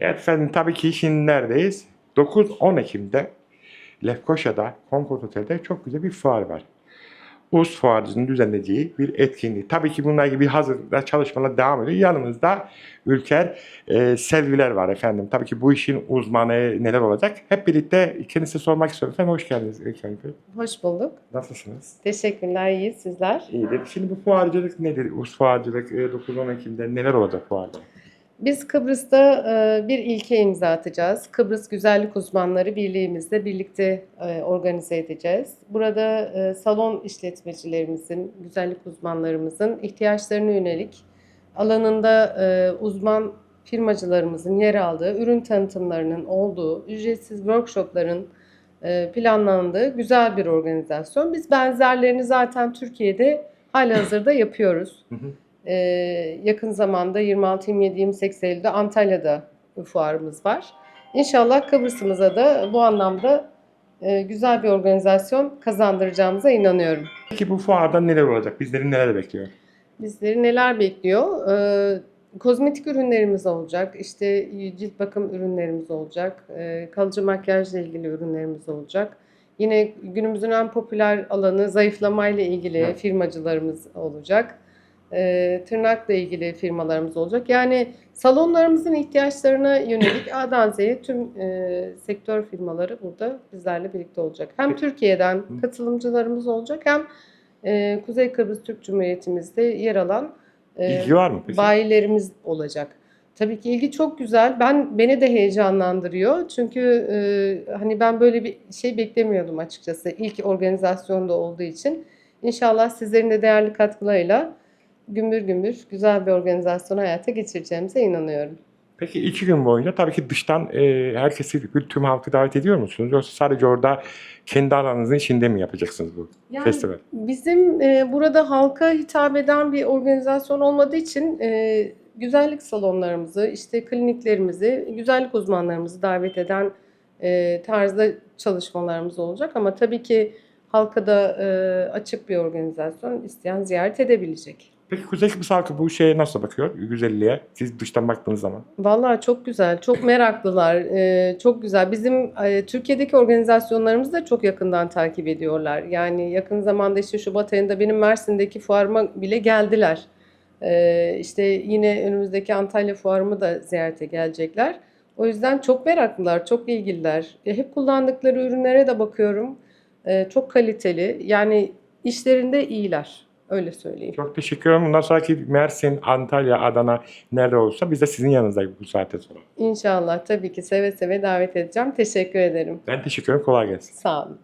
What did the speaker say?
Efendim tabii ki şimdi neredeyiz? 9-10 Ekim'de Lefkoşa'da Concord Otel'de çok güzel bir fuar var. Uz fuarcının düzenleyeceği bir etkinlik. Tabii ki bunlar gibi hazırda çalışmalar devam ediyor. Yanımızda Ülker e, Selviler var efendim. Tabii ki bu işin uzmanı neler olacak? Hep birlikte kendisi sormak istiyorum. Efendim hoş geldiniz Ülker Bey. Hoş bulduk. Nasılsınız? Teşekkürler, iyi sizler. İyidir. Şimdi bu fuarcılık nedir? Uz fuarcılık e, 9-10 Ekim'de neler olacak fuarda? Biz Kıbrıs'ta e, bir ilke imza atacağız. Kıbrıs Güzellik Uzmanları Birliğimizle birlikte e, organize edeceğiz. Burada e, salon işletmecilerimizin, güzellik uzmanlarımızın ihtiyaçlarına yönelik alanında uzman firmacılarımızın yer aldığı, ürün tanıtımlarının olduğu, ücretsiz workshopların planlandığı güzel bir organizasyon. Biz benzerlerini zaten Türkiye'de halihazırda yapıyoruz. Hı hı. Ee, yakın zamanda 26, 27, 28 Eylül'de Antalya'da fuarımız var. İnşallah Kıbrıs'ımıza da bu anlamda e, güzel bir organizasyon kazandıracağımıza inanıyorum. Peki bu fuarda neler olacak? Bizleri neler bekliyor? Bizleri neler bekliyor? Ee, kozmetik ürünlerimiz olacak, işte cilt bakım ürünlerimiz olacak, e, kalıcı makyajla ilgili ürünlerimiz olacak. Yine günümüzün en popüler alanı zayıflamayla ilgili Evet. firmacılarımız olacak. Ee, tırnakla ilgili firmalarımız olacak. Yani salonlarımızın ihtiyaçlarına yönelik A'dan Z'ye tüm e, sektör firmaları burada bizlerle birlikte olacak. Hem Türkiye'den katılımcılarımız olacak hem e, Kuzey Kıbrıs Türk Cumhuriyetimizde yer alan e, İlgi var mı peki? bayilerimiz olacak. Tabii ki ilgi çok güzel. Ben beni de heyecanlandırıyor. Çünkü e, hani ben böyle bir şey beklemiyordum açıkçası. İlk organizasyonda olduğu için. İnşallah sizlerin de değerli katkılarıyla gümbür gümbür güzel bir organizasyon hayata geçireceğimize inanıyorum. Peki iki gün boyunca tabii ki dıştan e, herkesi, tüm halkı davet ediyor musunuz? Yoksa sadece orada kendi alanınızın içinde mi yapacaksınız bu Yani festival? Bizim e, burada halka hitap eden bir organizasyon olmadığı için e, güzellik salonlarımızı, işte kliniklerimizi, güzellik uzmanlarımızı davet eden e, tarzda çalışmalarımız olacak. Ama tabii ki halka da e, açık bir organizasyon isteyen ziyaret edebilecek. Peki Kuzey Kıbrıs halkı bu şeye nasıl bakıyor? Güzelliğe. Siz dıştan baktığınız zaman. Vallahi çok güzel, çok meraklılar, e, çok güzel. Bizim e, Türkiye'deki organizasyonlarımızı da çok yakından takip ediyorlar. Yani yakın zamanda işte Şubat ayında benim Mersin'deki fuarıma bile geldiler. E, işte yine önümüzdeki Antalya fuarımı da ziyarete gelecekler. O yüzden çok meraklılar, çok ilgililer. E, hep kullandıkları ürünlere de bakıyorum. E, çok kaliteli. Yani işlerinde iyiler. Öyle söyleyeyim. Çok teşekkür ederim. Bundan sonraki Mersin, Antalya, Adana nerede olursa biz de sizin yanınızdayız bu saatte sonra. İnşallah tabii ki seve seve davet edeceğim. Teşekkür ederim. Ben teşekkür ederim. Kolay gelsin. Sağ olun.